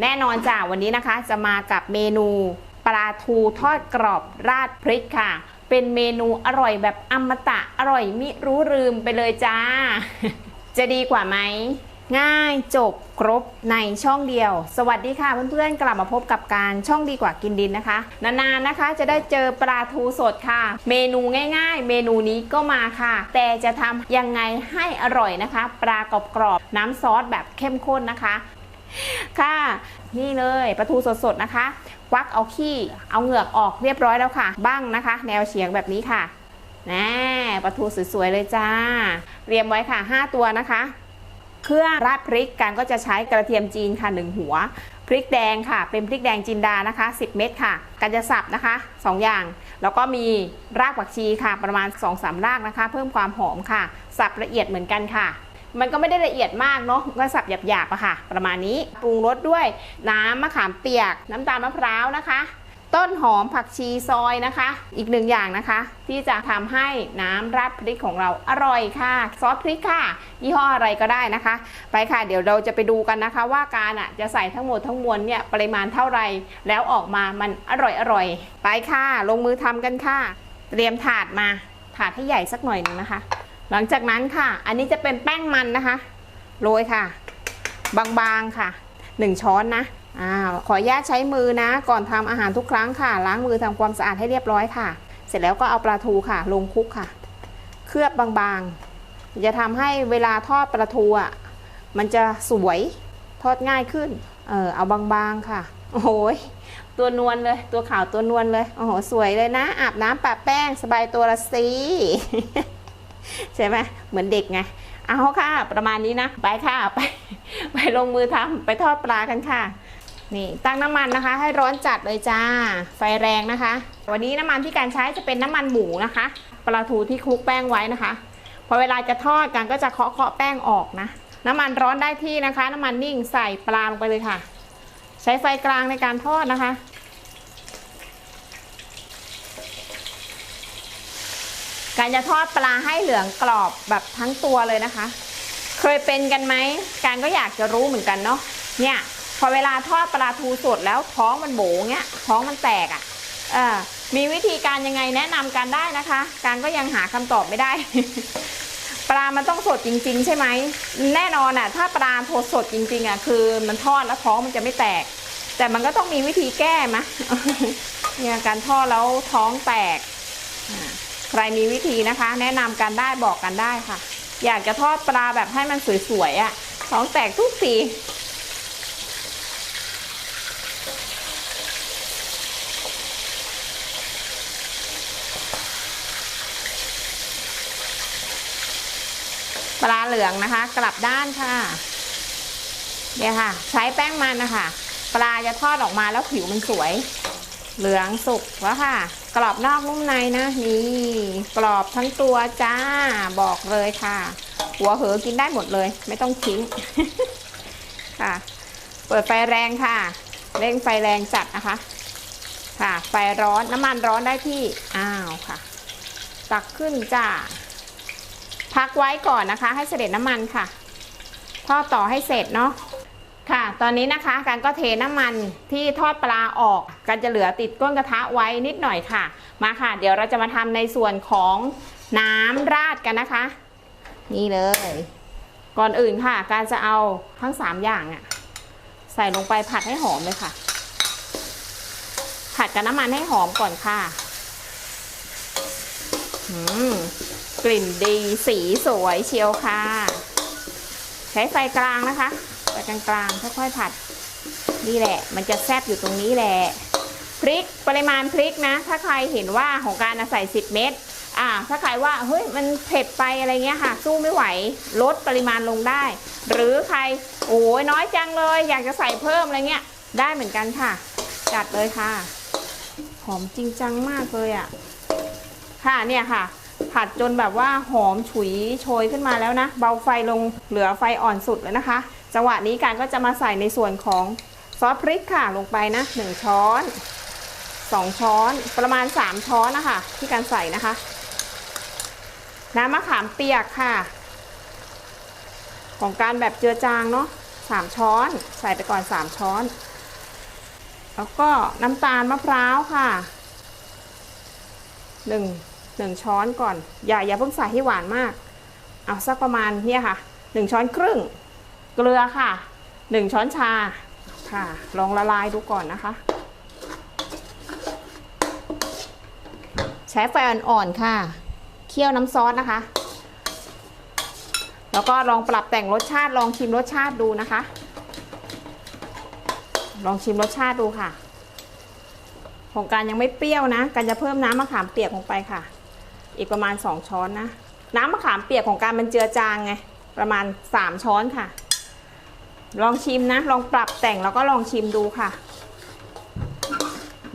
แน่นอนจ้ะวันนี้นะคะจะมากับเมนูปลาทูทอดกรอบราดพริกค่ะ เป็นเมนูอร่อยแบบอมตะอร่อยมิรู้ลืมไปเลยจ้า จะดีกว่าไหมง่ายจบครบในช่องเดียว สวัสดีค่ะเพื่อนๆ กลับมาพบกับการช่องดีกว่ากินดินนะคะ นานๆนะคะจะได้เจอปลาทูสดค่ะ เมนูง่ายๆ เมนูนี้ก็มาค่ะ แต่จะทำยังไงให้อร่อยนะคะ ปลากรอบๆน้ำซอสแบบเข้มข้นนะคะ ค่ะ นี่เลยปลาทูสดๆนะคะ ควักเอาขี้เอาเหงือกออกเรียบร้อยแล้วค่ะ บ้างนะคะ แนวเฉียงแบบนี้ค่ะแน่ปลาทูสวยๆเลยจ้า เรียมไว้ค่ะ 5 ตัวนะคะ เครื่องราดพริกกันก็จะใช้กระเทียมจีนค่ะ 1 หัว พริกแดงค่ะ เป็นพริกแดงจินดานะคะ 10 เม็ดค่ะ กันจะสับนะคะ 2 อย่าง แล้วก็มีรากผักชีค่ะ ประมาณ 2-3 รากนะคะ เพิ่มความหอมค่ะ สับละเอียดเหมือนกันค่ะ มันก็ไม่ได้ละเอียดมากเนาะก็สับหยาบๆอะค่ะ ประมาณนี้ปรุงรสด้วยน้ำมะขามเปียก น้ำตาลมะพร้าวนะคะ ต้นหอมผักชีซอยนะคะ อีกหนึ่งอย่างนะคะ ที่จะทำให้น้ำราดพริกของเราอร่อยค่ะ ซอสพริกค่ะ ยี่ห้ออะไรก็ได้นะคะ ไปค่ะ เดี๋ยวเราจะไปดูกันนะคะ ว่าการอะจะใส่ทั้งหมดทั้งมวลเนี่ยปริมาณเท่าไหร่แล้วออกมามันอร่อยอร่อยไปค่ะ ลงมือทำกันค่ะ เตรียมถาดมาถาดให้ใหญ่สักหน่อยหนึ่งนะคะ หลังจากนั้นค่ะ อันนี้จะเป็นแป้งมันนะคะ โรยค่ะ บางๆค่ะ 1 ช้อนนะอ้าวขออนุญาตใช้มือนะ ก่อนทำอาหารทุกครั้งค่ะ ล้างมือทำความสะอาดให้เรียบร้อยค่ะ เสร็จแล้วก็เอาปลาทูค่ะ ลงคุกค่ะ เคลือบบางๆ จะทำให้เวลาทอดปลาทูอะมันจะสวยทอดง่ายขึ้น เออเอาบางๆค่ะ โอ้โหยตัวนวลเลย ตัวขาวตัวนวลเลย โอ้โห สวยเลยนะ อาบน้ำปะแป้ง สบายตัวละสิ ใช่ไหมเหมือนเด็กไงเอาค่ะ ประมาณนี้นะ ไปค่ะไป ไปลงมือทำไปทอดปลากันค่ะ นี่ตั้งน้ำมันนะคะ ให้ร้อนจัดเลยจ้า ไฟแรงนะคะ วันนี้น้ำมันที่การใช้จะเป็นน้ำมันหมูนะคะ ปลาทูที่คลุกแป้งไว้นะคะพอเวลาจะทอดกันก็จะเคาะเคาะแป้งออกนะ น้ำมันร้อนได้ที่นะคะ น้ำมันนิ่งใส่ปลาลงไปเลยค่ะ ใช้ไฟกลางในการทอดนะคะ การจะทอดปลาให้เหลืองกรอบแบบทั้งตัวเลยนะคะ เคยเป็นกันไหมการก็อยากจะรู้เหมือนกันเนาะเนี่ย พอเวลาทอดปลาทูสดแล้วท้องมันโบเงี้ยท้องมันแตกอะ่ะเออมีวิธีการยังไงแนะนำกันได้นะคะ การก็ยังหาคำตอบไม่ได้ ปลา มันต้องสดจริง ๆ ใช่ไหม แน่นอนอะ ถ้าปลาโทสดจริง ๆอะคือมันทอดแล้วท้องมันจะไม่แตก แต่มันก็ต้องมีวิธีแก้มะเนี่ยการทอดแล้วท้องแตกอ่า ใครมีวิธีนะคะ แนะนำกันได้บอกกันได้ค่ะ อยากจะทอดปลาแบบให้มันสวยๆอะ่ะท้องแตกทุกทีปลาเหลืองนะคะ กลับด้านค่ะเนี่ยค่ะ ใช้แป้งมันนะคะ ปลาจะทอดออกมาแล้วผิวมันสวย เหลืองสุกแล้วค่ะ กรอบนอกนุ่มในนะนี่กรอบทั้งตัวจ้าบอกเลยค่ะ หัวเหอกินได้หมดเลย ไม่ต้องทิ้งค่ะ เปิดไฟแรงค่ะ เร่งไฟแรงจัดนะคะ ค่ะ ไฟร้อนน้ำมันร้อนได้ที่อ้าวค่ะ ตักขึ้นจ้าพักไว้ก่อนนะคะ ให้เสด็จน้ำมันค่ะทอดต่อให้เสร็จเนาะ ค่ะ ตอนนี้นะคะการก็เทน้ำมันที่ทอดปลาออก กันจะเหลือติดก้นกระทะไว้นิดหน่อยค่ะ มาค่ะ เดี๋ยวเราจะมาทำในส่วนของน้ำราดกันนะคะ นี่เลย ก่อนอื่นค่ะ การจะเอาทั้งสามอย่างอะใส่ลงไปผัดให้หอมเลยค่ะ ผัดกับน้ำมันให้หอมก่อนค่ะอืมกลิ่นดีสีสวยเชียวค่ะ ใช้ไฟกลางนะคะ กลางๆค่อยๆผัดนี่แหละ มันจะแซบอยู่ตรงนี้แหละพริกปริมาณพริกนะ ถ้าใครเห็นว่าของการใส่10 เม็ดอ่า ถ้าใครว่าเฮ้ยมันเผ็ดไปอะไรเงี้ยค่ะ สู้ไม่ไหวลดปริมาณลงได้ หรือใครโอ้ยน้อยจังเลย อยากจะใส่เพิ่มอะไรเงี้ยได้เหมือนกันค่ะ จัดเลยค่ะ หอมจริงจังมากเลยอะ่ะ ค่ะเนี่ยค่ะ ผัดจนแบบว่าหอมฉุยโชยขึ้นมาแล้วนะ เบาไฟลงเหลือไฟอ่อนสุดเลยนะคะ จังหวะนี้การก็จะมาใส่ในส่วนของซอสพริกค่ะลงไปนะหนึ่งช้อนสองช้อนประมาณสามช้อนนะคะที่การใส่นะคะ น้ำมะขามเปียกค่ะ ของการแบบเจือจางเนาะใส่สามช้อน ใส่ไปก่อนสามช้อน แล้วก็น้ำตาลมะพร้าวค่ะหนึ่งหนึ่งช้อนก่อน อย่าอย่าเพิ่งใส่ให้หวานมาก เอาสักประมาณเนี่ยค่ะหนึ่งช้อนครึ่ง เกลือค่ะหนึ่งช้อนชาค่ะ ลองละลายดูก่อนนะคะ ใช้ไฟอ่อนๆค่ะ เคี่ยวน้ำซอสนะคะ แล้วก็ลองปรับแต่งรสชาติลองชิมรสชาติดูนะคะ ลองชิมรสชาติดูค่ะ ของการยังไม่เปรี้ยวนะ การจะเพิ่มน้ำมะขามเปียกลงไปค่ะ อีกประมาณ 2 ช้อนนะ น้ำมะขามเปียกของการมันเจือจางไงประมาณ 3 ช้อนค่ะ ลองชิมนะ ลองปรับแต่งแล้วก็ลองชิมดูค่ะ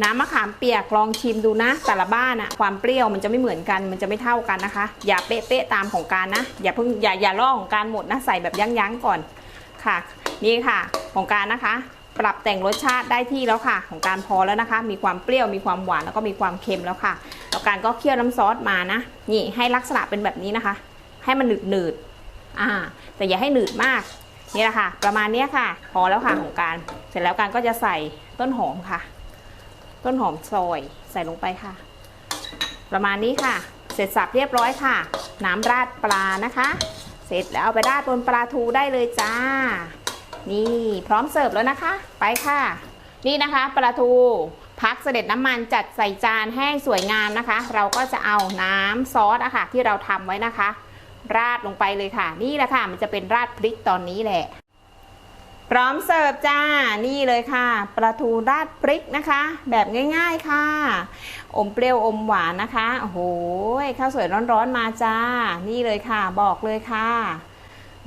น้ำมะขามเปียกลองชิมดูนะ แต่ละบ้านอะความเปรี้ยวมันจะไม่เหมือนกัน มันจะไม่เท่ากันนะคะ อย่าเป๊ะๆตามของการนะ อย่าเพิ่งอย่าอย่าล่อของการหมดนะใส่แบบยั้งๆก่อนค่ะ นี่ค่ะของการนะคะ ปรับแต่งรสชาติได้ที่แล้วค่ะ ของการพอแล้วนะคะ มีความเปรี้ยวมีความหวานแล้วก็มีความเค็มแล้วค่ะแล้วการก็เคี่ยวน้ำซอสมานะ นี่ให้ลักษณะเป็นแบบนี้นะคะ ให้มันหนืดหนืดๆอ่า แต่อย่าให้หนืดมาก นี่แหละค่ะ ประมาณนี้ค่ะ พอแล้วค่ะของการ เสร็จแล้วการก็จะใส่ต้นหอมค่ะ ต้นหอมซอยใส่ลงไปค่ะ ประมาณนี้ค่ะ เสร็จสับเรียบร้อยค่ะ น้ำราดปลานะคะ เสร็จแล้วเอาไปราดบนปลาทูได้เลยจ้า นี่พร้อมเสิร์ฟแล้วนะคะ ไปค่ะ นี่นะคะปลาทูพักเสด็จน้ำมันจัดใส่จานแห้งสวยงามนะคะ เราก็จะเอาน้ำซอสอะค่ะที่เราทำไว้นะคะ ราดลงไปเลยค่ะ นี่แหละค่ะ มันจะเป็นราดพริกตอนนี้แหละ พร้อมเสิร์ฟจ้า นี่เลยค่ะปลาทูราดพริกนะคะ แบบง่าย ๆค่ะ อมเปรี้ยวอมหวานนะคะโอ้โหข้าวสวยร้อนๆมาจ้า นี่เลยค่ะ บอกเลยค่ะ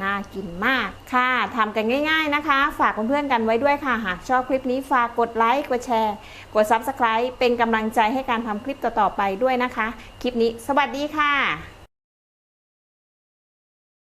น่ากินมากค่ะ ทำกันง่าย ๆนะคะ ฝากเพื่อนๆกันไว้ด้วยค่ะ หากชอบคลิปนี้ฝากกดไลค์ กดแชร์ กด Subscribe เป็นกำลังใจให้การทำคลิปต่อๆไปด้วยนะคะ คลิปนี้สวัสดีค่ะ